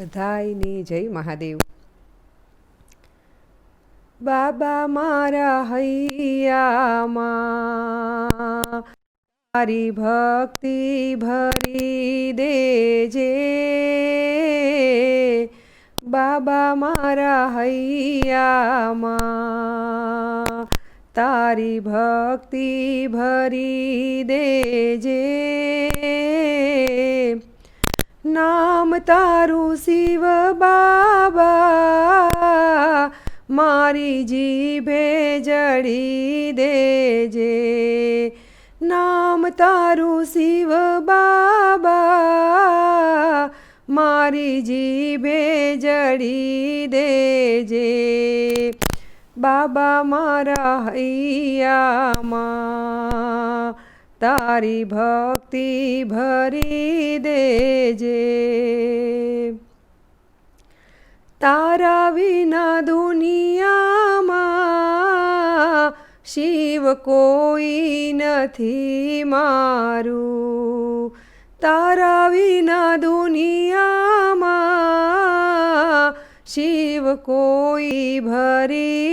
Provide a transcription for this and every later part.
બધાયને જય મહાદેવ. બાબા મારા હૈયામાં તારી ભક્તિ ભરી દેજે. બાબા મારા હૈયામાં, તારી ભક્તિ ભરી દેજે. નામ તારું શિવ બાબા. મારી જીભે જડી દેજે. નામ તારું શિવ બાબા. મારી જીભે જડી દેજે. બાબા મારા હૈયામાં. તારી ભક્તિ ભરી દેજે. તારા વિના દુનિયામાં શિવ કોઈ નથી મારું. તારા વિના દુનિયામાં શિવ કોઈ ભરી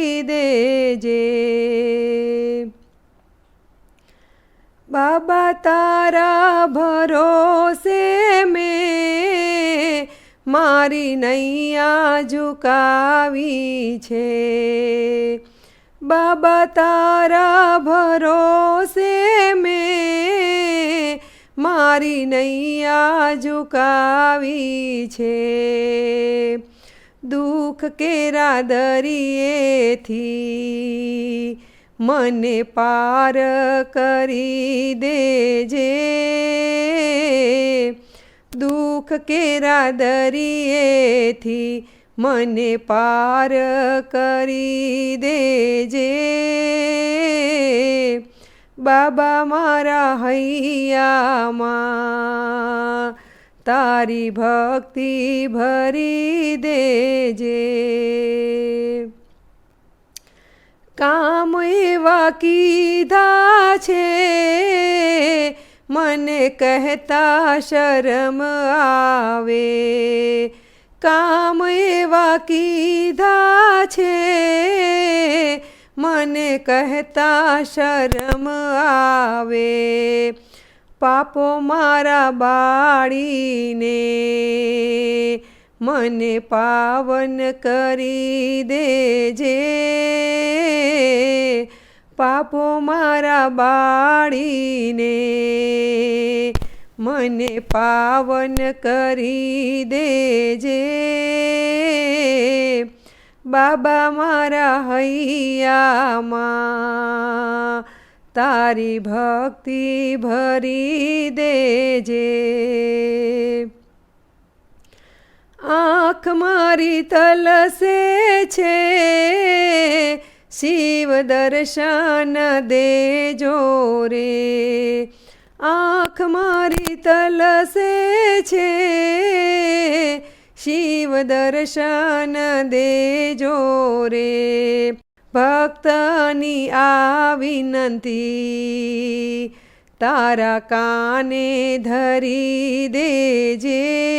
બાબા તારા ભરોસે મેં મારી નૈયા ઝુકાવી છે. બાબા તારા ભરોસે મેં મારી નૈયા ઝુકાવી છે. દુઃખ કેરા દરિયેથી મને પાર કરી દેજે. દુઃખ કેરા દરિયેથી મને પાર કરી દેજે. બાબા મારા હૈયામાં તારી ભક્તિ ભરી દેજે. કામ એવા કીધા છે. મને કહેતા શરમ આવે. કામ એવા કીધા છે. મને કહેતા શરમ આવે. પાપો મારા બાળીને મને પાવન કરી દેજે. પાપો મારા બાળીને મને પાવન કરી દેજે. બાબા મારા હૈયામાં તારી ભક્તિ ભરી દેજે. આંખ મારી તલસે છે. શિવ દર્શન દેજો રે. આંખ મારી તલસે છે. શિવ દર્શન દેજો રે. ભક્તની આ વિનંતી તારા કાને ધરી દેજે.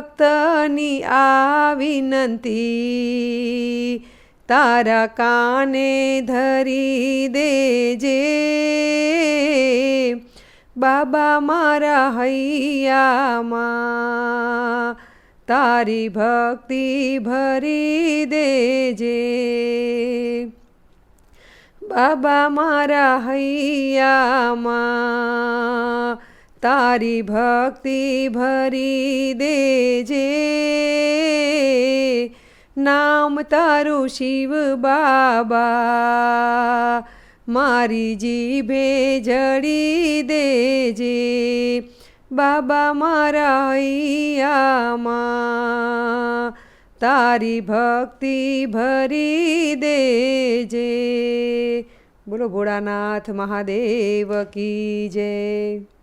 ભક્તની આ વિનંતી, તારા કાને ધરી દેજે. બાબા મારા હૈયામાં તારી ભક્તિ ભરી દેજે. બાબા મારા હૈયામાં તારી ભક્તિ ભરી દેજે. નામ તારું શિવ બાબા, મારી જીભે જડી દેજે. બાબા મારા હૈયામાં તારી ભક્તિ ભરી દેજે. બોલો ભોળાનાથ મહાદેવ કી જય.